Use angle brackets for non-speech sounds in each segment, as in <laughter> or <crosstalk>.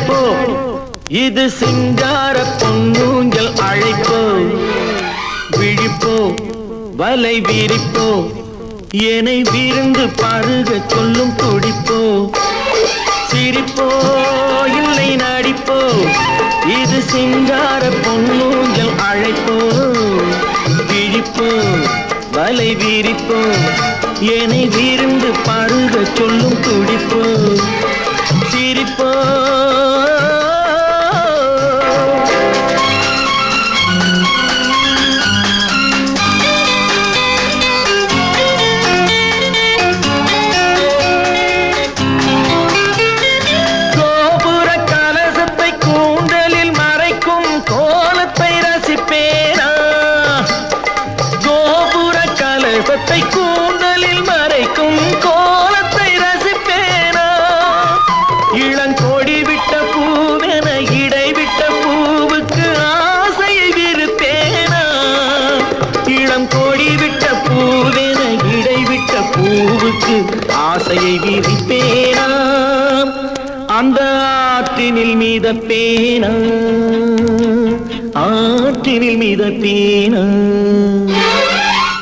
அழைப்போ. இது சிங்கார பொன்னூஞ்சல் அழைப்போ. விழிப்போ வலை விரிப்போ. என்னை விருந்து பருக சொல்லும் துடிப்போ. சிரிப்போ இல்லை நடிப்போ. இது சிங்கார பொன்னூஞ்சல் அழைப்போ. விழிப்போ வலை விரிப்போ. என்னை விருந்து பருக சொல்லும் துடிப்போ. சிரிப்போ உள்ளம் கோடி விட்ட பூவென இடை விட்ட பூவுக்கு ஆசையை விரிப்பேனா அந்த ஆற்றினில் மீதப்பேனா ஆற்றினில் மீதப்பேனா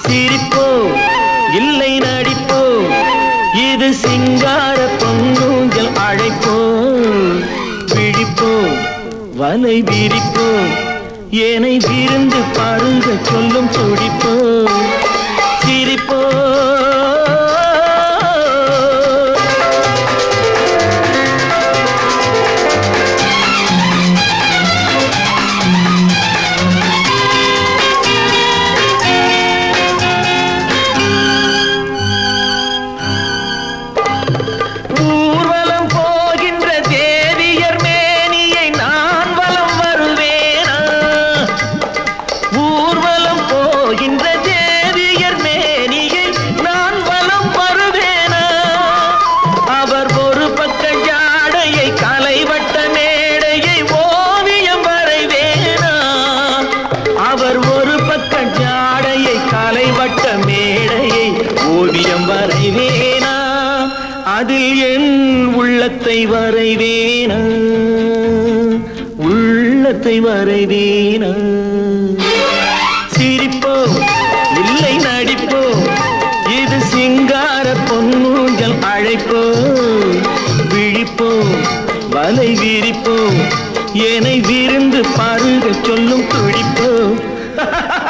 சிரிப்போ? இல்லை நடிப்போ? இது சிங்கார பொன்னூஞ்சல் அழைப்போ. விழிப்போ? வலை விரிப்போ? ஏனை விருந்து பாருங்க சொல்லும் துடிப்போ சிரிப்போ ஓவியம் வரைவேனா? அதில் என் உள்ளத்தை வரைவேனா? உள்ளத்தை வரைவேனா? சிரிப்போ இல்லை நடிப்போ இது சிங்கார பொன்னூஞ்சல் அழைப்போ. விழிப்போ வலை விரிப்போ என்னை விருந்து பாருங்க சொல்லும் துடிப்போ. <laughs>